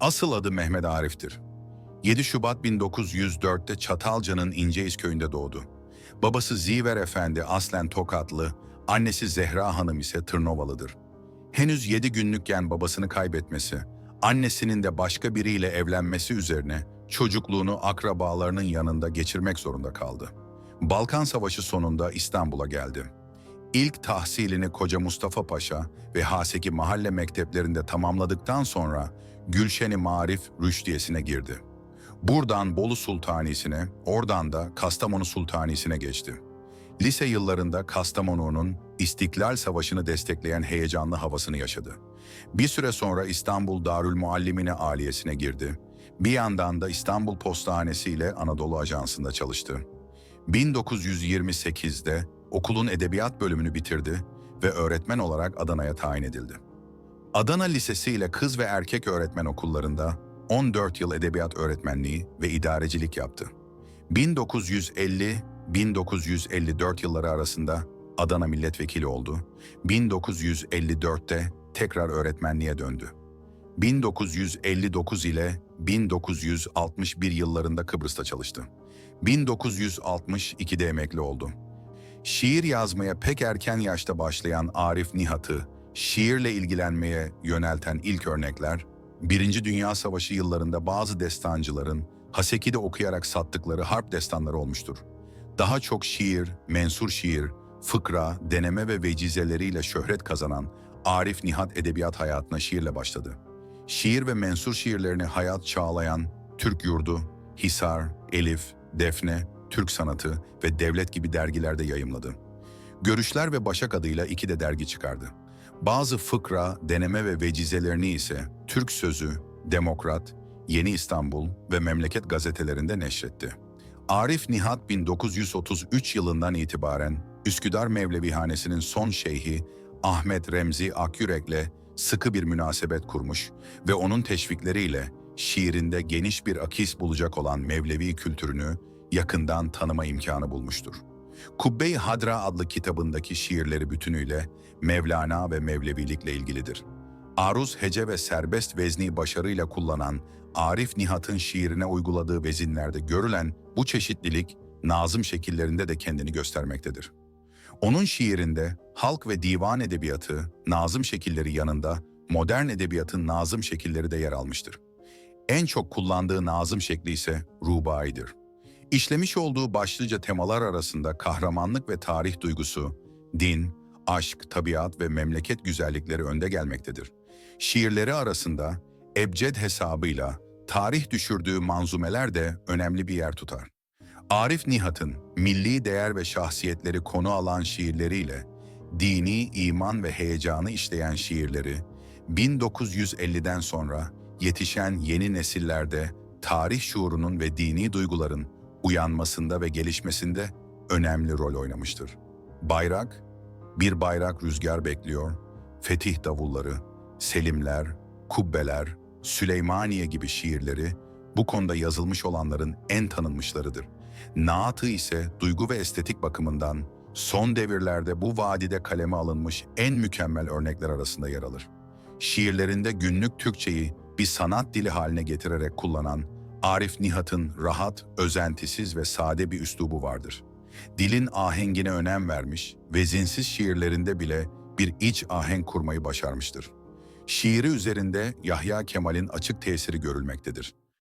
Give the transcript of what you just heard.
Asıl adı Mehmet Arif'tir. 7 Şubat 1904'te Çatalca'nın İnceyiz köyünde doğdu. Babası Ziver Efendi aslen Tokatlı, annesi Zehra Hanım ise Tırnovalıdır. Henüz 7 günlükken babasını kaybetmesi, annesinin de başka biriyle evlenmesi üzerine çocukluğunu akrabalarının yanında geçirmek zorunda kaldı. Balkan Savaşı sonunda İstanbul'a geldi. İlk tahsilini Koca Mustafa Paşa ve Haseki mahalle mekteplerinde tamamladıktan sonra Gülşen-i Marif Rüşdiyesi'ne girdi. Buradan Bolu Sultanisi'ne, oradan da Kastamonu Sultanisi'ne geçti. Lise yıllarında Kastamonu'nun İstiklal Savaşı'nı destekleyen heyecanlı havasını yaşadı. Bir süre sonra İstanbul Darül Muallimine Aliyesi'ne girdi. Bir yandan da İstanbul Postanesi ile Anadolu Ajansı'nda çalıştı. 1928'de okulun edebiyat bölümünü bitirdi ve öğretmen olarak Adana'ya tayin edildi. Adana Lisesi ile kız ve erkek öğretmen okullarında 14 yıl edebiyat öğretmenliği ve idarecilik yaptı. 1950-1954 yılları arasında Adana milletvekili oldu. 1954'te tekrar öğretmenliğe döndü. 1959 ile 1961 yıllarında Kıbrıs'ta çalıştı. 1962'de emekli oldu. Şiir yazmaya pek erken yaşta başlayan Arif Nihat'ı şiirle ilgilenmeye yönelten ilk örnekler, Birinci Dünya Savaşı yıllarında bazı destancıların Haseki'de okuyarak sattıkları harp destanları olmuştur. Daha çok şiir, mensur şiir, fıkra, deneme ve vecizeleriyle şöhret kazanan Arif Nihat edebiyat hayatına şiirle başladı. Şiir ve mensur şiirlerini hayat çağlayan Türk Yurdu, Hisar, Elif, Defne, Türk Sanatı ve Devlet gibi dergilerde yayımladı. Görüşler ve Başak adıyla iki de dergi çıkardı. Bazı fıkra, deneme ve vecizelerini ise Türk Sözü, Demokrat, Yeni İstanbul ve Memleket gazetelerinde neşretti. Arif Nihat 1933 yılından itibaren Üsküdar Mevlevihanesi'nin son şeyhi Ahmet Remzi Akyürek'le sıkı bir münasebet kurmuş ve onun teşvikleriyle şiirinde geniş bir akis bulacak olan Mevlevi kültürünü yakından tanıma imkanı bulmuştur. Kubbe-i Hadra adlı kitabındaki şiirleri bütünüyle Mevlana ve Mevlevilikle ilgilidir. Aruz, hece ve serbest vezni başarıyla kullanan Arif Nihat'ın şiirine uyguladığı vezinlerde görülen bu çeşitlilik nazım şekillerinde de kendini göstermektedir. Onun şiirinde halk ve divan edebiyatı, nazım şekilleri yanında modern edebiyatın nazım şekilleri de yer almıştır. En çok kullandığı nazım şekli ise rubaidir. İşlemiş olduğu başlıca temalar arasında kahramanlık ve tarih duygusu, din, aşk, tabiat ve memleket güzellikleri önde gelmektedir. Şiirleri arasında ebced hesabıyla tarih düşürdüğü manzumeler de önemli bir yer tutar. Arif Nihat'ın milli değer ve şahsiyetleri konu alan şiirleriyle dini, iman ve heyecanı işleyen şiirleri 1950'den sonra yetişen yeni nesillerde tarih şuurunun ve dini duyguların uyanmasında ve gelişmesinde önemli rol oynamıştır. Bayrak, bir bayrak rüzgar bekliyor, fetih davulları, selimler, kubbeler, Süleymaniye gibi şiirleri bu konuda yazılmış olanların en tanınmışlarıdır. Naatı ise duygu ve estetik bakımından son devirlerde bu vadide kaleme alınmış en mükemmel örnekler arasında yer alır. Şiirlerinde günlük Türkçeyi bir sanat dili haline getirerek kullanan Arif Nihat'ın rahat, özentisiz ve sade bir üslubu vardır. Dilin ahengine önem vermiş, vezinsiz şiirlerinde bile bir iç ahenk kurmayı başarmıştır. Şiiri üzerinde Yahya Kemal'in açık tesiri görülmektedir.